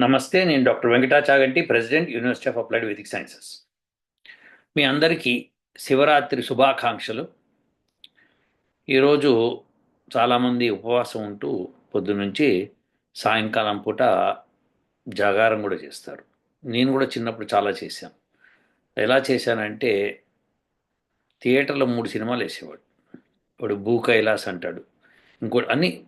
నమస్తే నేను doctor Venkata Chaganti president university of applied Vedic sciences. మీ అందరికీ శివరాత్రి శుభాకాంక్షలు. ఈరోజు చాలామంది ఉపవాసం ఉంటూ పొద్దునుంచి సాయంకాలం పూట జాగారం కూడా చేస్తారు. నేను కూడా చిన్నప్పుడు చాలా చేశాను. ఎలా చేశానంటే థియేటర్లో మూడు సినిమాలు వేసేవాడు. వాడు భూ కైలాస్ అంటాడు. ఇంకోటి అన్ని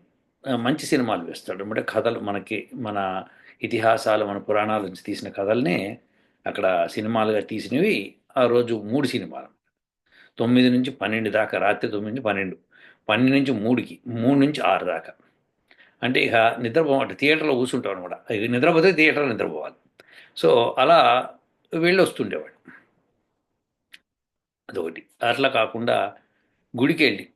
మంచి సినిమాలు వేస్తాడు. అంటే కథలు మనకి మన ఇతిహాసాలు మన పురాణాల నుంచి తీసిన కథల్నే అక్కడ సినిమాలుగా తీసినవి ఆ రోజు మూడు సినిమాలు. తొమ్మిది నుంచి పన్నెండు దాకా రాత్రి తొమ్మిది నుంచి పన్నెండు పన్నెండు నుంచి మూడుకి మూడు నుంచి ఆరు దాకా. అంటే ఇక నిద్రపోవాలి థియేటర్లో కూర్చుంటాం అనమాట ఇక నిద్రపోతే థియేటర్లో నిద్రపోవాలి. సో అలా వెళ్ళి వస్తుండేవాడు అదొకటి. అట్లా కాకుండా గుడికి వెళ్ళి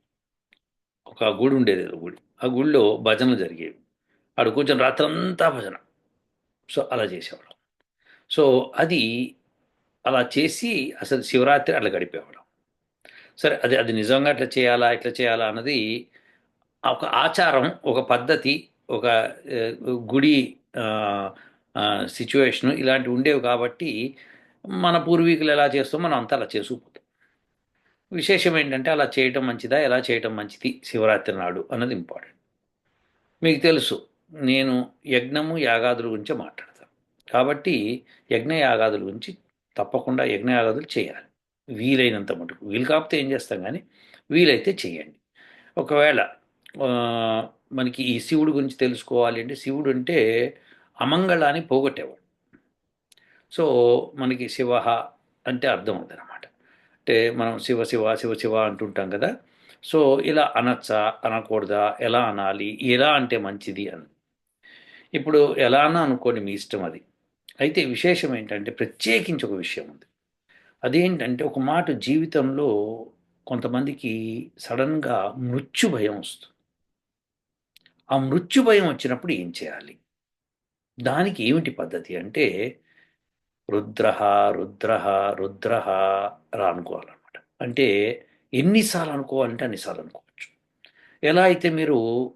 ఒక గుడి ఉండేది గుడి. ఆ గుడిలో భజనలు జరిగేవి. ఆడు కూర్చొని రాత్రంతా భజన. సో అలా చేసేవాళ్ళం. సో అది అలా చేసి అసలు శివరాత్రి అట్లా గడిపేవాళ్ళం. సరే అది అది నిజంగా అట్లా చేయాలా ఇట్లా చేయాలా అన్నది ఒక ఆచారం ఒక పద్ధతి ఒక గుడి సిచ్యువేషను ఇలాంటివి ఉండేవి కాబట్టి మన పూర్వీకులు ఎలా చేస్తాం మనం అంతా అలా చేసుకుపోతాం విశేషం ఏంటంటే అలా చేయటం మంచిదా ఎలా చేయటం మంచిది శివరాత్రి నాడు అన్నది ఇంపార్టెంట్. మీకు తెలుసు నేను యజ్ఞము యాగాదుల గురించి మాట్లాడతాను. కాబట్టి యజ్ఞ యాగాదుల గురించి తప్పకుండా యజ్ఞ యాగాదులు చేయాలి. వీలైనంత మటుకు. వీలు కాకపోతే ఏం చేస్తాం కానీ వీలైతే చేయండి. ఒకవేళ మనకి ఈ శివుడు గురించి తెలుసుకోవాలి అంటే శివుడు అంటే అమంగళాన్ని పోగొట్టేవాడు. సో మనకి శివ అంటే అర్థం అవుతుంది అనమాట అంటే మనం శివ శివ శివ శివ అంటుంటాం కదా. సో ఇలా అనొచ్చా అనకూడదా ఎలా అనాలి ఎలా అంటే మంచిది అని. ఇప్పుడు ఎలానా అనుకోండి మీ ఇష్టం అది. అయితే విశేషం ఏంటంటే ప్రత్యేకించి ఒక విషయం ఉంది. అదేంటంటే ఒక మాట జీవితంలో కొంతమందికి సడన్గా మృత్యు భయం వస్తుంది. ఆ మృత్యు భయం వచ్చినప్పుడు ఏం చేయాలి? దానికి ఏమిటి పద్ధతి? అంటే రుద్ర రుద్ర రుద్ర రా అనుకోవాలన్నమాట. అంటే ఎన్నిసార్లు అనుకోవాలంటే అన్నిసార్లు అనుకోవచ్చు. ఎలా అయితే మీరు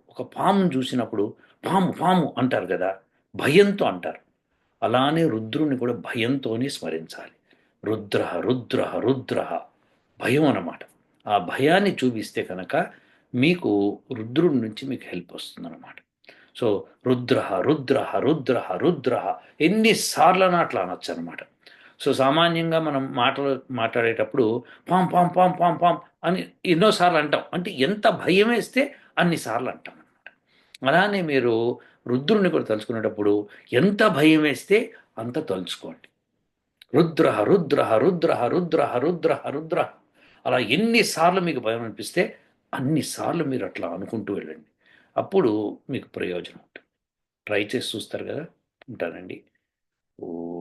ఒక పామును చూసినప్పుడు పాము పాము అంటారు కదా భయంతో అంటారు. అలానే రుద్రుని కూడా భయంతోనే స్మరించాలి. రుద్ర రుద్ర రుద్ర భయం అన్నమాట. ఆ భయాన్ని చూపిస్తే కనుక మీకు రుద్రుడి నుంచి మీకు హెల్ప్ వస్తుందన్నమాట. సో రుద్ర రుద్ర రుద్ర రుద్ర ఎన్నిసార్లు అట్లా అనొచ్చు అనమాట సో సామాన్యంగా మనం మాటలు మాట్లాడేటప్పుడు పాం పాం పాం పాం పాం అని ఎన్నోసార్లు అంటాం. అంటే ఎంత భయం వేస్తే అన్నిసార్లు అంటాం. అలానే మీరు రుద్రుని కూడా తలుచుకునేటప్పుడు ఎంత భయం వేస్తే అంత తలుచుకోండి. రుద్ర రుద్ర రుద్ర రుద్ర రుద్ర రుద్ర అలా ఎన్నిసార్లు మీకు భయం అనిపిస్తే అన్నిసార్లు మీరు అట్లా అనుకుంటూ వెళ్ళండి. అప్పుడు మీకు ప్రయోజనం ఉంటుంది. ట్రై చేసి చూస్తారు కదా. ఉంటానండి. ఓ